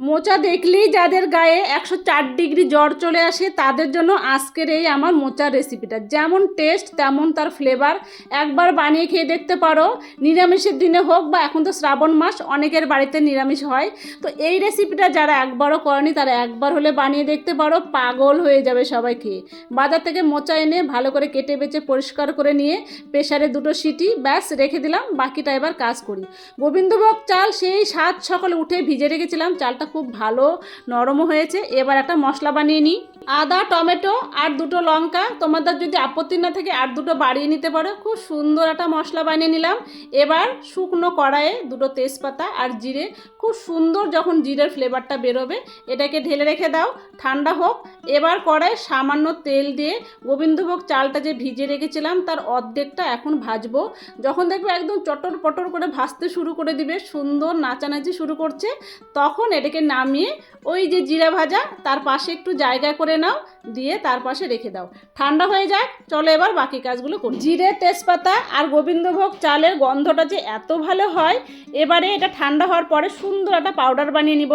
মোচা দেখলেই যাদের গায়ে একশো চার ডিগ্রি জ্বর চলে আসে, তাদের জন্য আজকের এই আমার মোচার রেসিপিটা যেমন টেস্ট তেমন তার ফ্লেভার একবার বানিয়ে খেয়ে দেখতে পারো, নিরামিষের দিনে হোক বা এখন তো শ্রাবণ মাস, অনেকের বাড়িতে নিরামিষ হয়। তো এই রেসিপিটা যারা একবারও করেনি, তারা একবার হলে বানিয়ে দেখতে পারো, পাগল হয়ে যাবে সবাই খেয়ে বাজার থেকে মোচা এনে ভালো করে কেটে বেছে পরিষ্কার করে নিয়ে প্রেশারে দুটো সিটি, ব্যাস, রেখে দিলাম, বাকিটা এবার কাজ করি। গোবিন্দভোগ চাল সেই সাত সকালে উঠে ভিজে রেখেছিলাম, চালটা খুব ভালো নরমও হয়েছে। এবার একটা মশলা বানিয়ে নিই। আদা, টমেটো আর দুটো লঙ্কা। তোমাদের যদি আপত্তি না থাকে, আর দুটো বাড়িয়ে নিতে পারো। খুব সুন্দর একটা মশলা বানিয়ে নিলাম। এবার শুকনো কড়াইয়ে দুটো তেজপাতা আর জিরে। খুব সুন্দর যখন জিরের ফ্লেভারটা বেরোবে, এটাকে ঢেলে রেখে দাও। ঠান্ডা হোক। এবার কড়াইয়ে সামান্য তেল দিয়ে গোবিন্দভোগ চালটা যে ভিজে রেখেছিলাম, তার অর্ধেকটা এখন ভাজবো। যখন দেখবে একদম চটর পটর করে ভাজতে শুরু করে দিবে, সুন্দর নাচানাচি শুরু করছে, তখন এটাকে নামিয়ে ওই যে জিরা ভাজা, তার পাশে একটু জায়গা করে করে নাও দিয়ে তার পাশে রেখে দাও। ঠান্ডা হয়ে যায়, চলো এবার বাকি কাজগুলো করি। জিরে তেজপাতা আর গোবিন্দভোগ চালের গন্ধটা যে এত ভালো হয়, এবারে এটা ঠান্ডা হওয়ার পরে সুন্দর একটা পাউডার বানিয়ে নিব।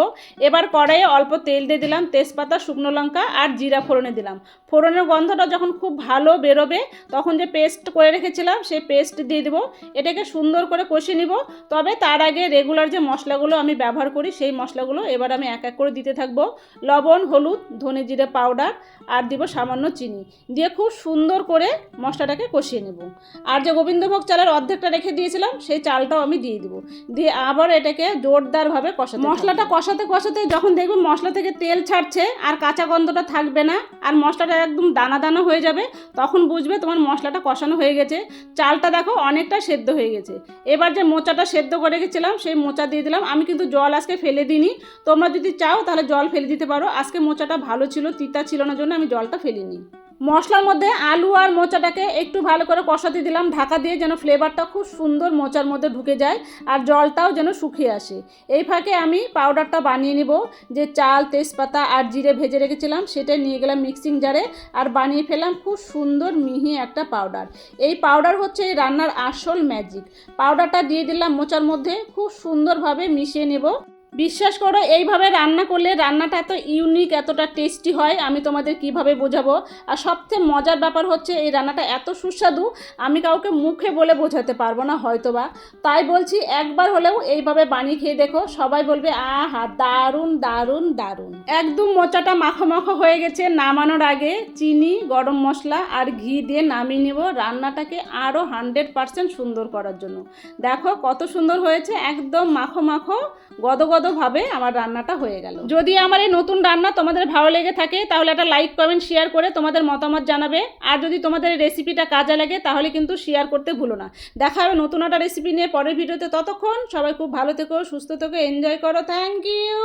এবার কড়াইয়ে অল্প তেল দিয়ে দিলাম, তেজপাতা, শুকনো লঙ্কা আর জিরা ফোড়নে দিলাম। ফোড়নের গন্ধটা যখন খুব ভালো বেরোবে, তখন যে পেস্ট করে রেখেছিলাম সেই পেস্ট দিয়ে দেবো। এটাকে সুন্দর করে কষে নিব। তবে তার আগে রেগুলার যে মশলাগুলো আমি ব্যবহার করি, সেই মশলাগুলো এবার আমি এক এক করে দিতে থাকব। লবণ, হলুদ, ধনে জিরে পাউডার আর দিব সামান্য চিনি। দিয়ে খুব সুন্দর করে মশলাটাকে কষিয়ে নেব। আর যে গোবিন্দভোগ চালের অর্ধেকটা রেখে দিয়েছিলাম, সেই চালটাও আমি দিয়ে দিব। দিয়ে আবার এটাকে জোরদারভাবে কষাতে মশলাটা কষাতে কষাতে যখন দেখবেন মশলা থেকে তেল ছাড়ছে আর কাঁচা গন্ধটা থাকবে না, আর মশলাটা একদম দানা দানা হয়ে যাবে, তখন বুঝবে তোমার মশলাটা কষানো হয়ে গেছে। চালটা দেখো অনেকটা সেদ্ধ হয়ে গেছে। এবার যে মোচাটা সেদ্ধ করে রেখেছিলাম, সেই মোচা দিয়ে দিলাম। আমি কিন্তু জল আজকে ফেলে দিইনি। তোমরা যদি চাও তাহলে জল ফেলে দিতে পারো। আজকে মোচাটা ভালো ছিল, তিতা ছিল না জন্য আমি জলটা ফেলিনি। মশলার মধ্যে আলু আর মোচাটাকে একটু ভালো করে কষাতে দিলাম। ঢাকা দিয়ে যেন ফ্লেভারটা খুব সুন্দর মোচার মধ্যে ঢুকে যায় আর জলটাও যেন শুকিয়ে আসে। এই ফাঁকে আমি পাউডারটা বানিয়ে নিব। যে চাল, তেজপাতা আর জিরে ভেজে রেখেছিলাম, সেটা নিয়ে গেলাম মিক্সিং জারে আর বানিয়ে ফেলাম খুব সুন্দর মিহি একটা পাউডার। এই পাউডার হচ্ছে রান্নার আসল ম্যাজিক। পাউডারটা দিয়ে দিলাম মোচার মধ্যে, খুব সুন্দরভাবে মিশিয়ে নেব। বিশ্বাস করো, এইভাবে রান্না করলে রান্নাটা এত ইউনিক এতটা টেস্টি হয়, আমি তোমাদের কীভাবে বোঝাবো? আর সবচেয়ে মজার ব্যাপার হচ্ছে এই রান্নাটা এত সুস্বাদু, আমি কাউকে মুখে বলে বোঝাতে পারব না হয়তোবা। তাই বলছি একবার হলেও এইভাবে বানিয়ে খেয়ে দেখো, সবাই বলবে, আহা, দারুণ দারুণ দারুণ। একদম মোচাটা মাখো মাখো হয়ে গেছে, নামানোর আগে চিনি, গরম মশলা আর ঘি দিয়ে নামিয়ে নেব রান্নাটাকে আরও হান্ড্রেড পারসেন্ট সুন্দর করার জন্য। দেখো কত সুন্দর হয়েছে, একদম মাখো মাখো গদগদভাবে আমার রান্নাটা হয়ে গেল। যদি আমার এই নতুন রান্না তোমাদের ভালো লেগে থাকে, তাহলে একটা লাইক কমেন্ট শেয়ার করে তোমাদের মতামত জানাবে। আর যদি তোমাদের এই রেসিপিটা কাজে লাগে, তাহলে কিন্তু শেয়ার করতে ভুলো না। দেখা হবে নতুন একটা রেসিপি নিয়ে পরের ভিডিওতে ততক্ষণ সবাই খুব ভালো থেকো, সুস্থ থেকো এনজয় করো। Thank you